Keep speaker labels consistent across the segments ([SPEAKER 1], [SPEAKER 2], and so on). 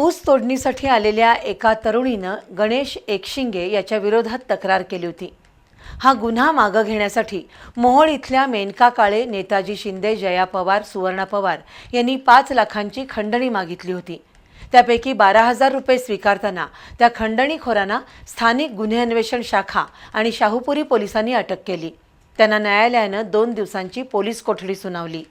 [SPEAKER 1] ऊस तोडणीसाठी आलेल्या एका तरुणीनं गणेश एकशिंगे याच्या विरोधात तक्रार केली होती. हा गुन्हा मागं घेण्यासाठी मोहोळ इथल्या मेनका काळे नेताजी शिंदे जया पवार सुवर्णा पवार यांनी पाच लाखांची खंडणी मागितली होती. त्यापैकी बारा हजार रुपये स्वीकारताना त्या खंडणीखोरांना स्थानिक गुन्हे अन्वेषण शाखा आणि शाहूपुरी पोलिसांनी अटक केली. त्यांना न्यायालयानं दोन दिवसांची पोलीस कोठडी सुनावली.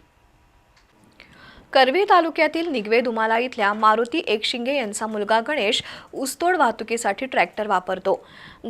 [SPEAKER 2] करवी तालुक्यातील निगवे दुमाला इथल्या मारुती एकशिंगे यांचा मुलगा गणेश ऊसतोड वाहतुकीसाठी ट्रॅक्टर वापरतो.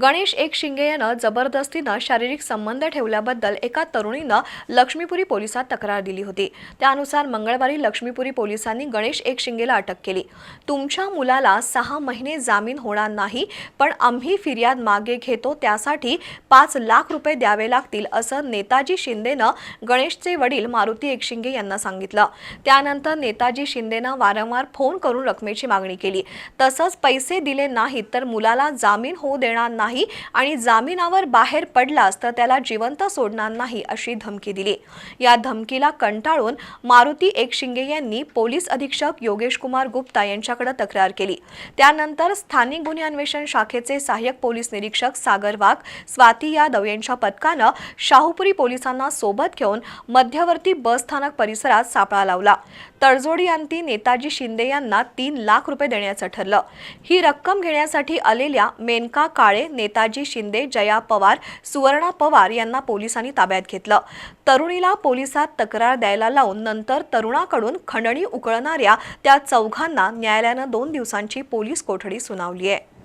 [SPEAKER 2] गणेश एकशिंगे यानं जबरदस्तीनं शारीरिक संबंध ठेवल्याबद्दल एका तरुणीनं लक्ष्मीपुरी पोलिसात तक्रार दिली होती. त्यानुसार मंगळवारी लक्ष्मीपुरी पोलिसांनी गणेश एकशिंगेला अटक केली. तुमच्या मुलाला सहा महिने जामीन होणार नाही पण आम्ही फिर्याद मागे घेतो त्यासाठी पाच लाख रुपये द्यावे लागतील असं नेताजी शिंदेनं गणेशचे वडील मारुती एकशिंगे यांना सांगितलं. त्यानंतर नेताजी शिंदेनं वारंवार फोन करून रकमेची मागणी केली. तसंच पैसे दिले नाहीत तर मुलाला जामीन होऊ देणार नाही आणि जामिनावर बाहेर पडलास तर त्याला जिवंत सोडणार नाही अशी धमकी दिली. या धमकीला कंटाळून मारुती एकशिंगे यांनी पोलीस अधीक्षक योगेश कुमार गुप्ता यांच्याकडे तक्रार केली. त्यानंतर स्थानिक गुन्हे अन्वेषण शाखेचे सहाय्यक पोलीस निरीक्षक सागर वाघ स्वाती यादव यांच्या पथकानं शाहूपुरी पोलिसांना सोबत घेऊन मध्यवर्ती बस स्थानक परिसरात सापळा लावला. तडजोडी अंती नेताजी शिंदे यांना तीन लाख रुपये देण्याचं ठरलं. ही रक्कम घेण्यासाठी आलेल्या मेनका काळे नेताजी शिंदे जया पवार सुवर्णा पवार यांना पोलिसांनी ताब्यात घेतलं. तरुणीला पोलिसात तक्रार द्यायला लावून नंतर तरुणाकडून खंडणी उकळणाऱ्या त्या चौघांना न्यायालयानं दोन दिवसांची पोलीस कोठडी सुनावली आहे.